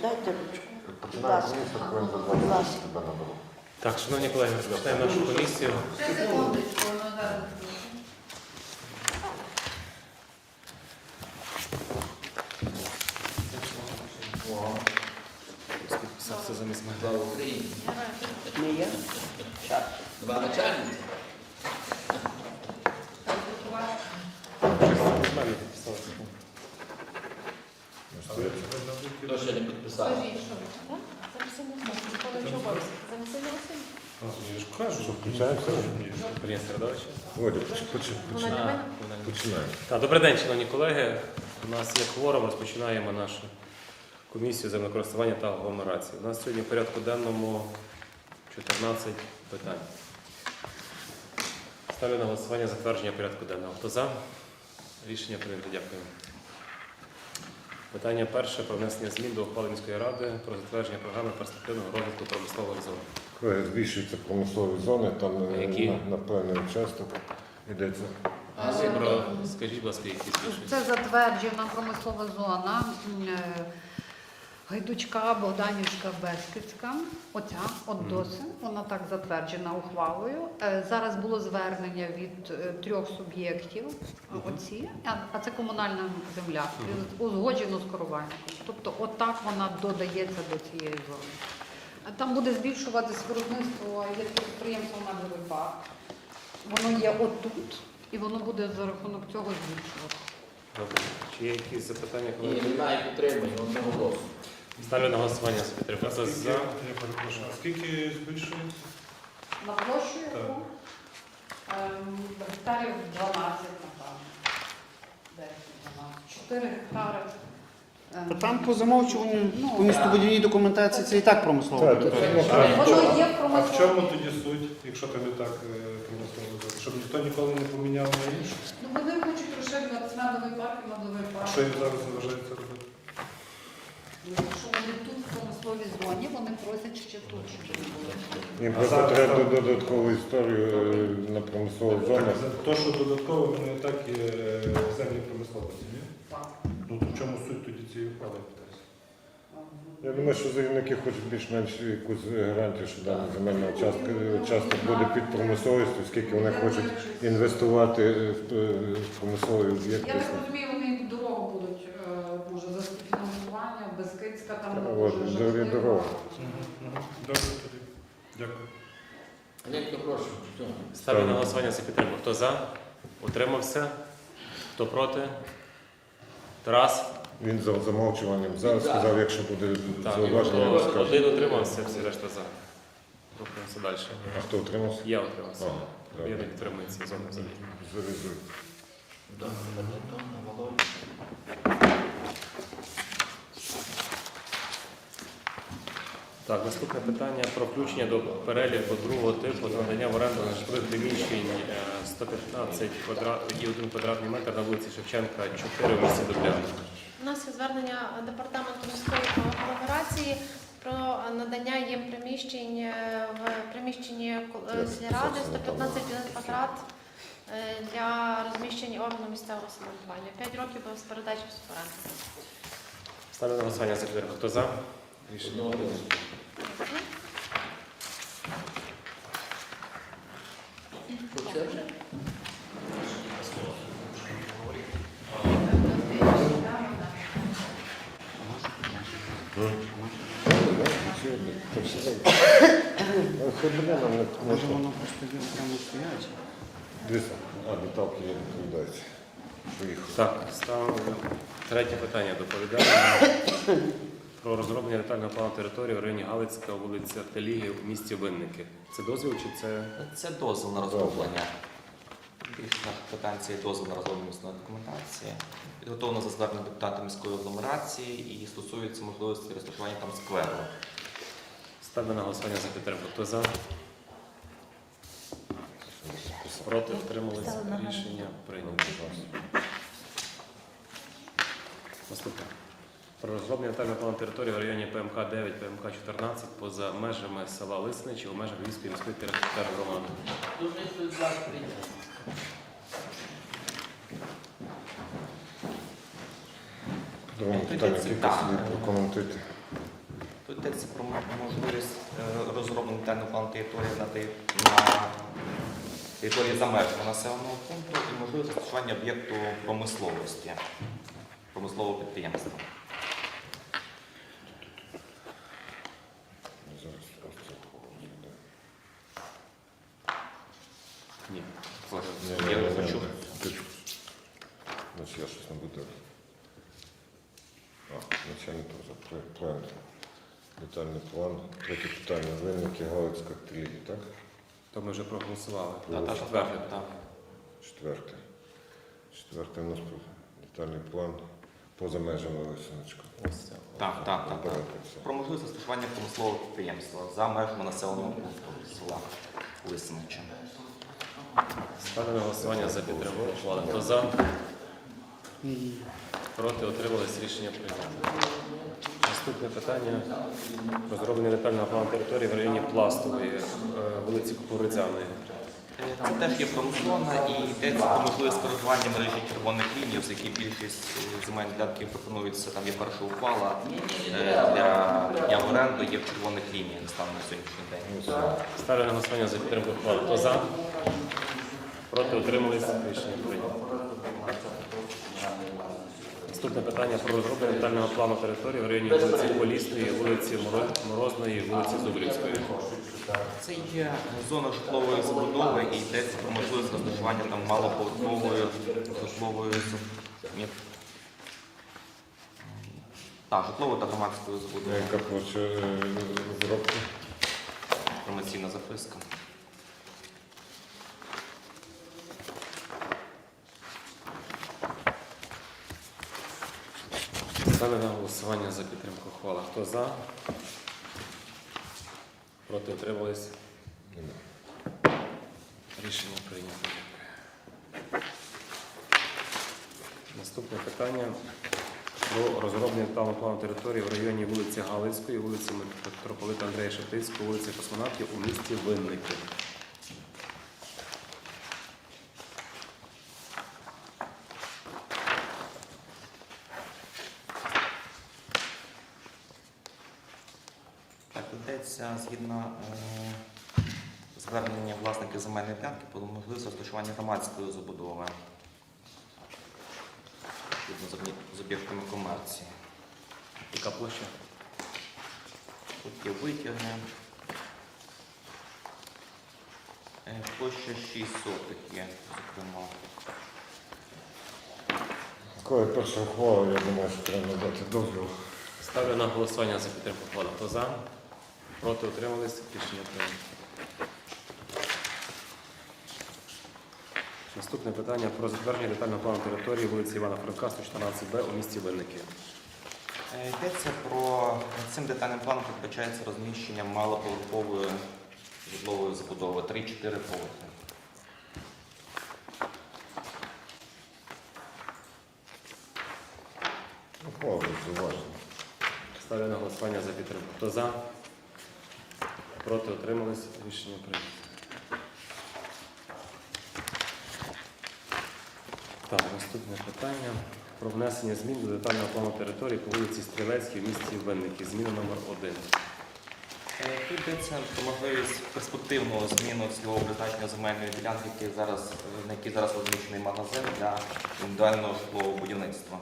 Дайте ручку. Починаємо комісію, хвилин за 20 Ласка. тебе наберу. Так, шановні колеги, розпочинаємо нашу комісію. Ще секундочку, воно зараз. Підписався замість мене. Слава Україні. Не я. Два начальниці. Замість мене підписалися. Хто ще не підписав? Скажіть, що ви? О, Я ж кажу, що Включаємося? Україна середовище. Володя, поч- поч- починаємо. Починаємо. Так, добрий день, шановні колеги. У нас є кворум, розпочинаємо нашу комісію землекористування та агломерації. У нас сьогодні в порядку денному 14 питань. Ставлю на голосування затвердження порядку денного. Хто за? Рішення прийнято. Дякую. Питання перше про внесення змін до ухвали міської ради про затвердження програми перспективного розвитку промислової зони. Колеги, збільшуються промислові зони, там е, Які? на, на певний участок йдеться. А, Про скажіть, будь ласка, які збільшуються? Це затверджена промислова зона е, Гайдучка, Богданівська, Бескидська. Оця, от доси, вона так затверджена ухвалою. Е, Зараз було звернення від е, трьох суб'єктів. Оці, а- а це комунальна земля, узгоджено з керувальником. Тобто, отак вона додається до цієї зони. Там буде збільшуватись виробництво підприємства «Медовий парк». Воно є отут, і воно буде за рахунок цього збільшувати. Добре. Чи є якісь запитання? І немає підтримання одного голосу. Ставлю на голосування за підтримку. Хто за? я перепрошую, а скільки збільшується? На площу Так. яку? Ем, Гектарів 12, напевно. 10, 12. 4 гектари. Ем, Та там по замовчуванню Ну, по містобудівній документації це і так промислово. Так, так, ну, А в Воно чому- є в А в чому тоді суть, якщо ти не так е, промислово зробив? Щоб ніхто ніколи не поміняв на інше? Ну, вони хочуть розширювати медовий парк і медовий А парк. що їм зараз заважається робити? Ну, Якщо вони тут в промисловій зоні, вони просять ще тут, щоб були. Їм просто треба додаткову історію е, на промислову зону. То, що додатково, вони і так є е, землі промисловості, ні? Так. Ну то в чому суть тоді цієї ухвали, я питаюся? Я думаю, що заявники хочуть більш-менш якусь гарантію, що дана земельна участка, участок буде під промисловістю, оскільки вони хочуть інвестувати е, в е, в промислові об'єкти. Я так розумію, вони дорогу будуть, е, може, за співфінансування, Безкидська, дорога. Добре тоді. Дякую. Олег, прошу. Ставлю на голосування за підтримку. Хто за? Утримався? Хто проти? Тарас? Він за замовчуванням зараз сказав, якщо буде Так, зауваження, хто скаже. один утримався, всі решта за. Рухаємося далі. А хто утримався? Я утримався. А, Я не підтримую ці зони взагалі. Завізуй. Добре, Володя. Так, наступне питання про включення до переліку другого типу надання в оренду житлових приміщень е, 115 квадрат і 1 квадратний метр на вулиці Шевченка, 4 в місті Дубляни. У нас є звернення департаменту міської агломерації про надання їм приміщень е, в приміщенні е, сільради 115 квадрат е, для розміщення органу місцевого самоврядування. 5 років без передачі в суборенду. Ставлю на голосування за. Хто за? Рішення. Одного голосу. Що це вже? Хай буде нам не Може воно просто є прямо стоять. Дивіться, а деталки є відповідаються. Поїхали. Так, ставимо третє питання доповідання про розроблення детального плану території в районі Галицька, вулиця Теліги у місті Винники. Це дозвіл чи це Це дозвіл на розроблення. Більше питань це є дозвіл на розроблення місної документації. Підготовлено за зверненням депутата міської агломерації і стосується можливості розташування там скверу. ставлю на голосування за підтримку? Хто за? Проти втримались рішення прийнято. Наступне. Про розроблення детального плану території в районі ПМК 9, ПМК 14 поза межами села Лисничі у межах Львівської міської територіальної громади. Дуже прокоментуйте. йдеться про можливість е, розроблення детального плану території на, території за межами населеного пункту і можливість застосування об'єкту промисловості, промислового підприємства. Зараз просто розглядаємо. Ні. Ні, Я ні, не ні, почув. ти ж- Значить, я щось не буду. А, начальник вже про- Детальний план. Третє питання. Винники Галицька телії, так? То ми вже проголосували. Та, та, Четверте. так. Четверте. Четверте у нас детальний план поза межами Лисиночка. Ось це. Так, так, так, так. Про можливість застосування промислового підприємства за межами населеного пункту села Лисинича. Ставлю на голосування за підтримку. Хто за? Проти отримались рішення прийнято. Наступне питання. Розроблення детального плану території в районі Пластової, е, вулиці Кукурудзяної. Це теж є промзона і йдеться про можливість скоригування мережі червоних ліній, оскільки більшість е, земельних ділянків пропонується, там є перша ухвала е, для дня в оренду, є в червоних лініях станом на сьогоднішній день. Ну. Ставлю на голосування за підтримку ухвали. Хто за? Проти утримались рішення прийнято. Наступне питання про розроблення детального плану території в районі вулиці Полісної, вулиці Морозної, вулиці Зубрівської. Це є зона житлової забудови і йдеться про можливість розташування там малоповерхової житлової ні. Так, житлової та громадської забудови. Яка площа е, розробки? Інформаційна записка. Ставлю на голосування за підтримку ухвали. Хто за? Проти утримались? Рішення прийнято. Наступне питання про розроблення детального плану території в районі вулиці Галицької, вулиці митрополита Андрея Шептицького, вулиці Космонавтів у місті Винники. Так, йдеться згідно е, звернення власників земельної ділянки про можливість розташування громадської забудови відповідно з об'єктами комерції. Яка площа? Тут є витяги. Е, Площа 6 сотих є, зокрема. Коли перша ухвала, я думаю, що треба надати дозвіл. Ставлю на голосування за підтримку ухвали. Хто за? Проти утримались? Рішення прийнято. Наступне питання про затвердження детального плану території вулиці Івана Франка, 114Б у місті Винники. Е, Йдеться про цим детальним планом передбачається розміщення малоповерхової житлової забудови 3-4 поверхи. Зауважена. Ставлю на голосування за підтримку. Хто за? Проти утримались? Рішення прийнято. Так, наступне питання про внесення змін до детального плану території по вулиці Стрілецькій в місті Винники. Зміна номер 1. Е, Тут йдеться про можливість перспективного зміну цільового призначення земельної ділянки, на якій зараз розміщений магазин для індивідуального житлового будівництва.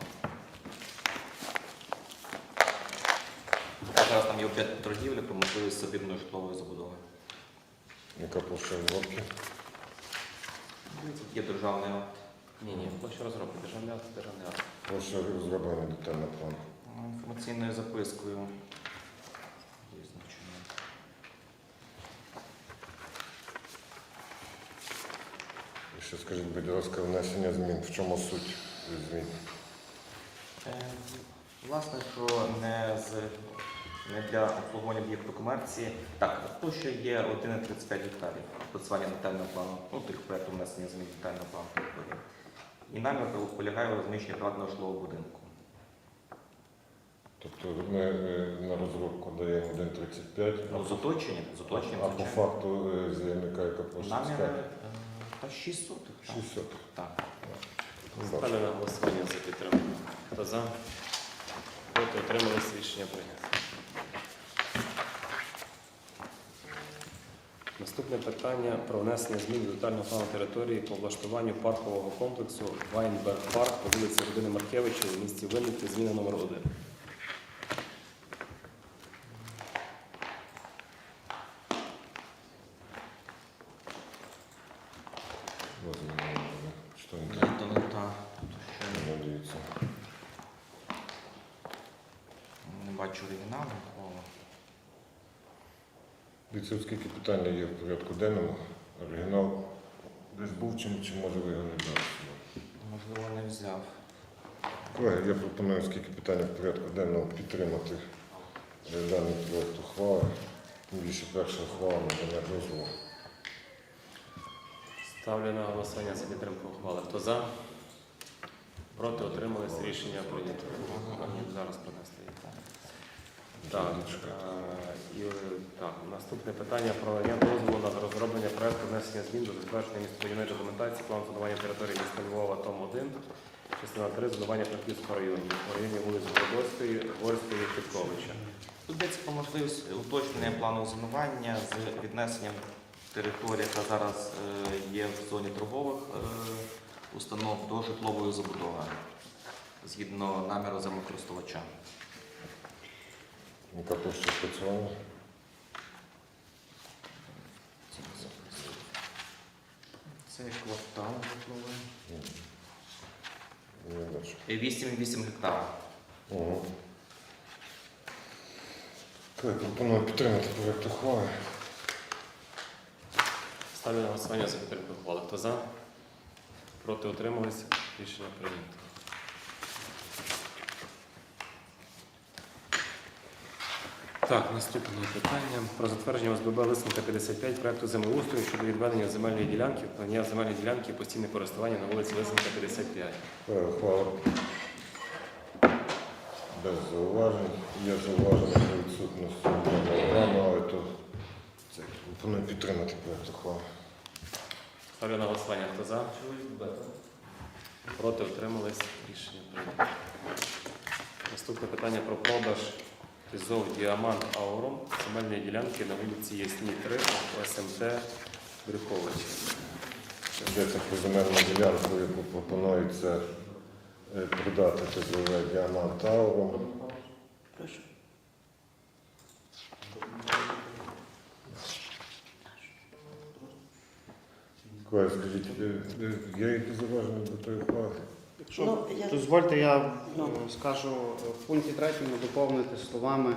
Зараз там є об'єкт торгівлі про можливість собірної житлової забудови. Яка площа розробки? Тут є державний акт. Ні, ні, площа розробки. Державний акт, державний акт. Площа розроблення детального плану. Інформаційною запискою. І ще скажіть, будь ласка, внесення змін. В чому суть змін? Е, Власне, що не, з, не для обслуговування об'єкту комерції. Так, площа є 1,35 гектарів працювання детального плану, ну, тих проєкту внесення змін детального плану території. І намір полягає в розміщенні приватного житлового будинку. Тобто ми е, на розробку даємо 1,35, Ну, з оточенням, з оточенням, а по звичайно. факту е, заявника яка площа Намір скаже? е, та 6 сотих. так. 600. Так. Ставлю на голосування за підтримку. Хто за? Проти утримались? Рішення прийнято. Наступне питання про внесення змін до детального плану території по влаштуванню паркового комплексу Вайнберг Парк по вулиці Родини Маркевича в місті Винники, зміна номер 1. Вот, ну, Що він Ні, там? то не та. Ну. Не бачу оригіналу. Дивіться, оскільки питання є в порядку денному, оригінал десь був, чи, чи може ви його не взяли? Можливо, не взяв. Колеги, я пропоную, оскільки питання в порядку денному, підтримати даний проект ухвали. Тим більше перша ухвала надання дозволу. Ставлю на голосування за підтримку ухвали. Хто за? Проти отримались рішення прийнято. Зараз принести. Так, е, і так, наступне питання про надання дозволу на розроблення проекту внесення змін до затвердження містобудівної документації плану зонування території міста Львова, Том 1, частина 3, зонування Франківського району, в районі вулиць Городоцької, Горської і Підковича. Тут йдеться про можливість уточнення плану зонування з віднесенням території, яка зараз е, є в зоні торгових е, установ до житлової забудови згідно наміру землекористувача. Яка площа? Це квартал житловий. Бачу. 8,8 гектара. Угу. Колеги, пропоную підтримати проект ухвали. Ставлю на голосування за підтримку ухвали. Хто за? Проти утримались? Рішення прийнято. Так, наступне питання про затвердження ОСББ Лисенка 55 проекту землеустрою щодо відведення земельної ділянки, надання земельної ділянки і постійне користування на вулиці Лисенка 55. Колеги, без зауважень. Є зауваження про відсутності програми, але то це пропоную підтримати проект ухвали. Ставлю на голосування. Хто за? Проти утримались? Рішення прийнято. Наступне питання про продаж ТИЗОВ Діамант Аурум земельної ділянки на вулиці Ясній 3 СМТ Брюхович. Йдеться про земельну ділянку, яку пропонується е, продати ТЗВ Діамант Аурум. Прошу. Скажіть, е, е, є якісь зауваження до тої ухвали? Якщо Ну, я- дозвольте, я Ну. е, скажу е, в пункті третьому доповнити словами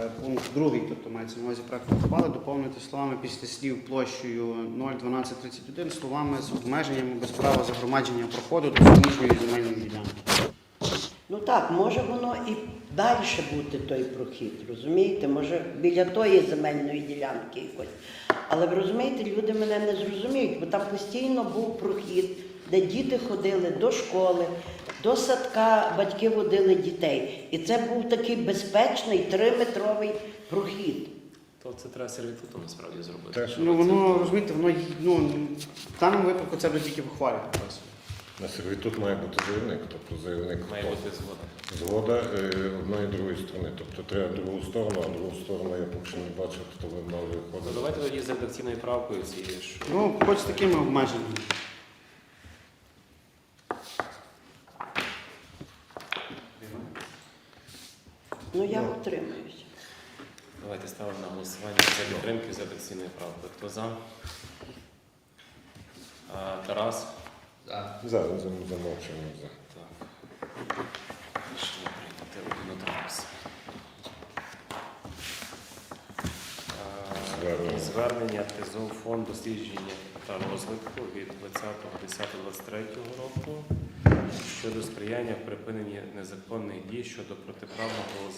е, пункт другий, тобто мається на увазі проекту ухвали, доповнити словами після слів площею 01231 словами з обмеженнями без права загромадження проходу до суміжної земельної ділянки. Ну так, може воно і далі бути той прохід, розумієте? Може біля тої земельної ділянки якось. Але ви розумієте, люди мене не зрозуміють, бо там постійно був прохід, де діти ходили до школи, до садка батьки водили дітей. І це був такий безпечний триметровий прохід. То це треба сервітутом насправді зробити. Теж Ну воно розумієте, воно й- ну, в даному випадку це буде тільки в на сервітут має бути заявник, тобто заявник Має хто? бути згода. згода е, одної і другої сторони. Тобто треба другу сторону, а другу сторону я поки що не бачив, хто би мав Ну, виходити. давайте тоді з редакційною правкою цією ж. Ну, хоч з такими обмеженнями. Ну я утримуюся. Давайте ставимо на голосування за підтримки за редакційною правкою. Хто за? А, Тарас? За. За, зам- замовчуємо за. Так. Рішення прийняти один утримався. Звернення. Звернення ТЗОВ фонд дослідження та розвитку від 20.10.23 року щодо сприяння в припиненні незаконних дій щодо протиправного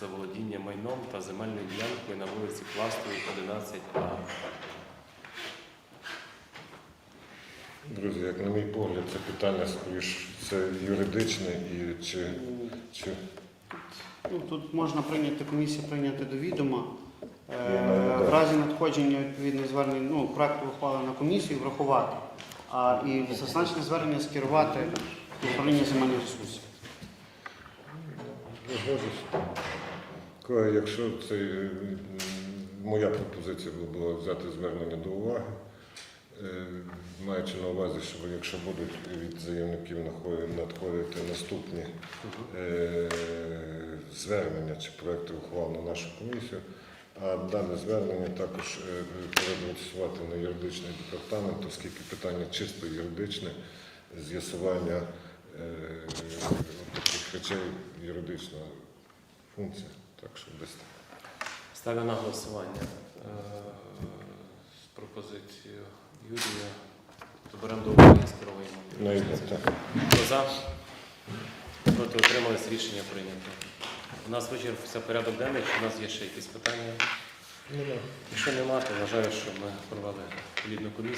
заволодіння- майном та земельною ділянкою на вулиці Пластовій, 11А. Друзі, як на мій погляд, це питання скоріш це юридичне і чи, чи Ну, тут можна прийняти комісію прийняти до відома. Е. В разі надходження відповідних звернень, ну, проекту ухвали на комісію врахувати, а і зазначене звернення скерувати в управління земельних ресурсів. Якщо цей м, моя пропозиція була взяти звернення до уваги, Е, маючи на увазі, що якщо будуть від заявників надходити наступні е, звернення чи проекти ухвал на нашу комісію, а дане звернення також е, переадресувати на юридичний департамент, оскільки питання чисто юридичне, з'ясування е, таких речей юридична функція. Так що десь так. Ставлю на голосування е, з пропозицією Юрія. То беремо до уваги скеровуємо. Хто за? Проти утримались, рішення прийнято. У нас вичерпався порядок денний, чи у нас є ще якісь питання? Якщо немає, то вважаю, що ми провели плідну комісію.